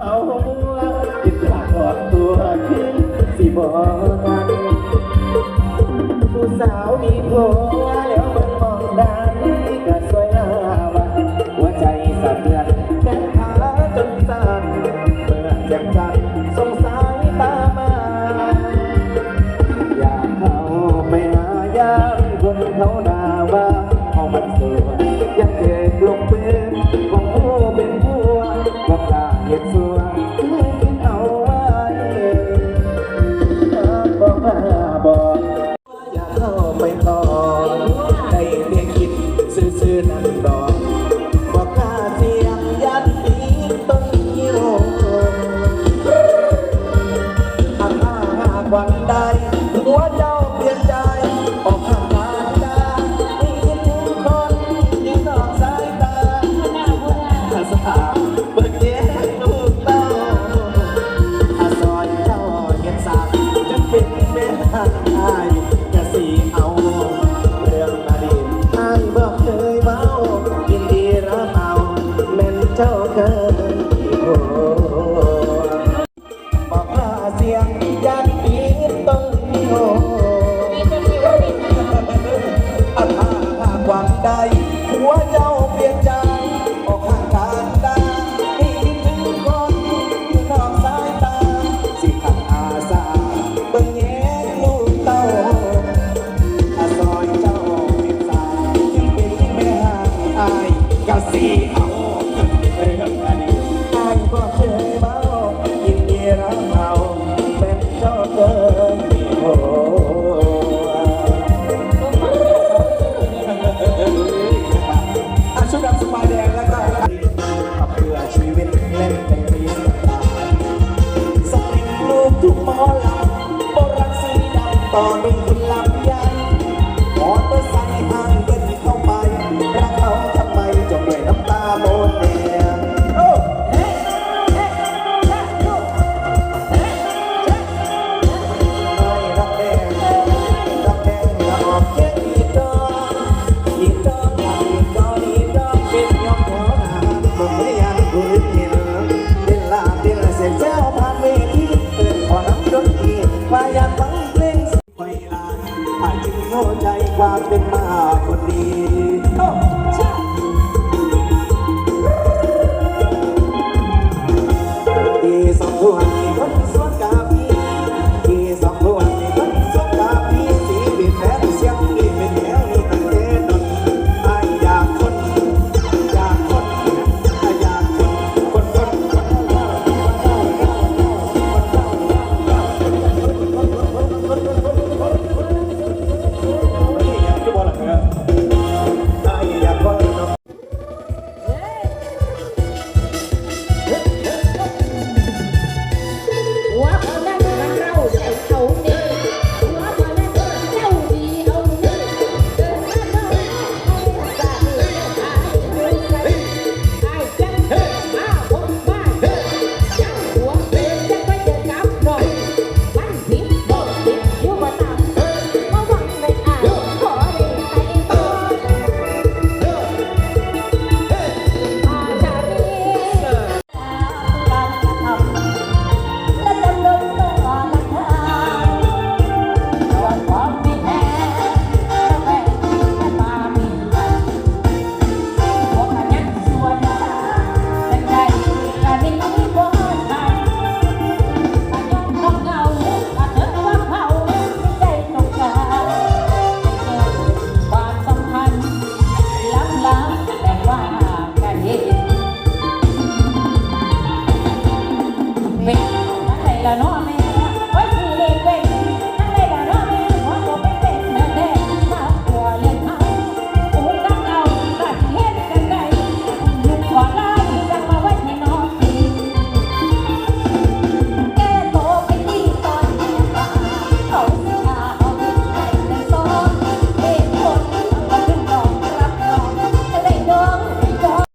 เอาหลักอดตัวขึ้นสิบอกกันผู้สาวมีผัวแล้ว Bye. Father. on คนดี เป็นอะไรแล้วเนาะ